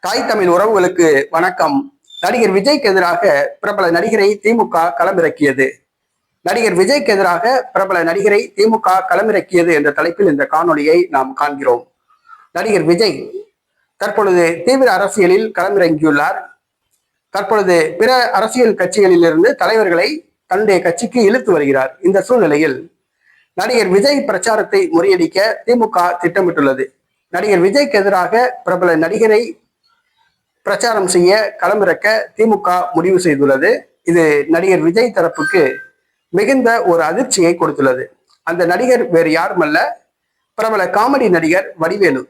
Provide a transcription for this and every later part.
தாய் தமிழ் உறவுகளுக்கு வணக்கம். நடிகர் விஜய்க்கு எதிராக பிரபல நடிகரை திமுக களமிறக்கியது. நடிகர் விஜய்க்கு எதிராக பிரபல நடிகரை திமுக களமிறக்கியது என்ற தலைப்பில் இந்த காணொலியை நாம் காண்கிறோம். நடிகர் விஜய் தற்பொழுது தீவிர அரசியலில் களமிறங்கியுள்ளார். தற்பொழுது பிற அரசியல் கட்சிகளிலிருந்து தலைவர்களை தன்னுடைய கட்சிக்கு இழுத்து வருகிறார். இந்த சூழ்நிலையில் நடிகர் விஜய் பிரச்சாரத்தை முறியடிக்க திமுக திட்டமிட்டுள்ளது. நடிகர் விஜய்க்கு எதிராக பிரபல நடிகரை பிரச்சாரம் செய்ய களமிறக்க திமுக முடிவு செய்துள்ளது. இது நடிகர் விஜய் தரப்புக்கு மிகுந்த ஒரு அதிர்ச்சியை கொடுத்துள்ளது. அந்த நடிகர் வேறு யாருமல்ல. பிரபல காமெடி நடிகர் வடிவேலு.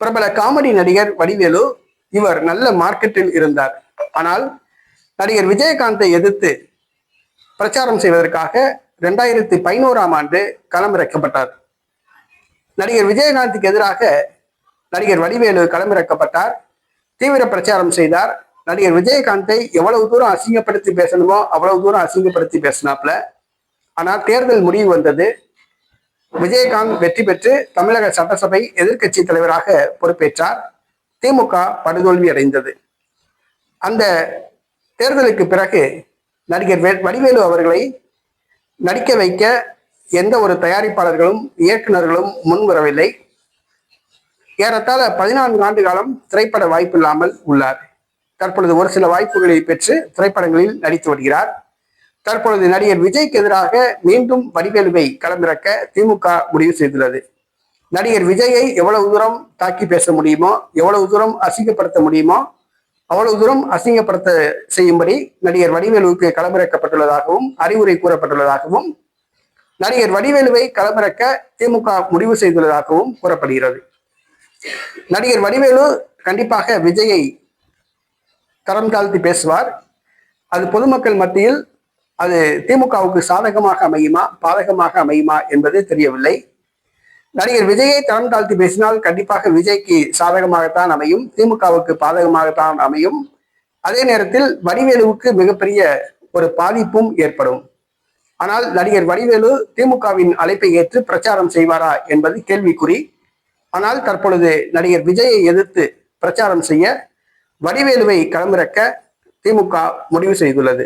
பிரபல காமெடி நடிகர் வடிவேலு இவர் நல்ல மார்க்கெட்டில் இருந்தார். ஆனால் நடிகர் விஜயகாந்தை எதிர்த்து பிரச்சாரம் செய்வதற்காக ரெண்டாயிரத்தி பதினோராம் ஆண்டு களமிறக்கப்பட்டார். நடிகர் விஜயகாந்துக்கு எதிராக நடிகர் வடிவேலு களமிறக்கப்பட்டார். தீவிர பிரச்சாரம் செய்தார். நடிகர் விஜயகாந்தை எவ்வளவு தூரம் அசிங்கப்படுத்தி பேசணுமோ அவ்வளவு தூரம் அசிங்கப்படுத்தி பேசினாப்ல ஆனால் தேர்தல் முடிவு வந்தது. விஜயகாந்த் வெற்றி பெற்று தமிழக சட்டசபை எதிர்க்கட்சி தலைவராக பொறுப்பேற்றார். திமுக படுதோல்வி அடைந்தது. அந்த தேர்தலுக்கு பிறகு நடிகர் வே- வடிவேலு அவர்களை நடிக்க வைக்க எந்த ஒரு தயாரிப்பாளர்களும் இயக்குனர்களும் முன்வரவில்லை. ஏறத்தாழ பதினான்கு ஆண்டு காலம் திரைப்பட வாய்ப்பு இல்லாமல் உள்ளார். தற்பொழுது ஒரு சில வாய்ப்புகளை பெற்று திரைப்படங்களில் நடித்து வருகிறார். தற்பொழுது நடிகர் விஜய்க்கு எதிராக மீண்டும் வடிவேலுவை களமிறக்க திமுக முடிவு செய்துள்ளது. நடிகர் விஜயை எவ்வளவு தூரம் தாக்கி பேச முடியுமோ எவ்வளவு தூரம் அசிங்கப்படுத்த முடியுமோ அவ்வளவு தூரம் அசிங்கப்படுத்த செய்யும்படி நடிகர் வடிவேலுவுக்கு களமிறக்கப்பட்டுள்ளதாகவும் அறிவுரை கூறப்பட்டுள்ளதாகவும் நடிகர் வடிவேலுவை களமிறக்க திமுக முடிவு செய்துள்ளதாகவும் கூறப்படுகிறது. நடிகர் வடிவேலு கண்டிப்பாக விஜயை தரம் தாழ்த்தி பேசுவார். அது பொதுமக்கள் மத்தியில் அது திமுகவுக்கு சாதகமாக அமையுமா பாதகமாக அமையுமா என்பது தெரியவில்லை. நடிகர் விஜயை தரம் தாழ்த்தி பேசினால் கண்டிப்பாக விஜய்க்கு சாதகமாகத்தான் அமையும் திமுகவுக்கு பாதகமாகத்தான் அமையும். அதே நேரத்தில் வடிவேலுவுக்கு மிகப்பெரிய ஒரு பாதிப்பும் ஏற்படும். ஆனால் நடிகர் வடிவேலு திமுகவின் அழைப்பை ஏற்று பிரச்சாரம் செய்வாரா என்பது கேள்விக்குறி. ஆனால் தற்பொழுது நடிகர் விஜயை எதிர்த்து பிரச்சாரம் செய்ய வடிவேலுவை களமிறக்க திமுக முடிவு செய்துள்ளது.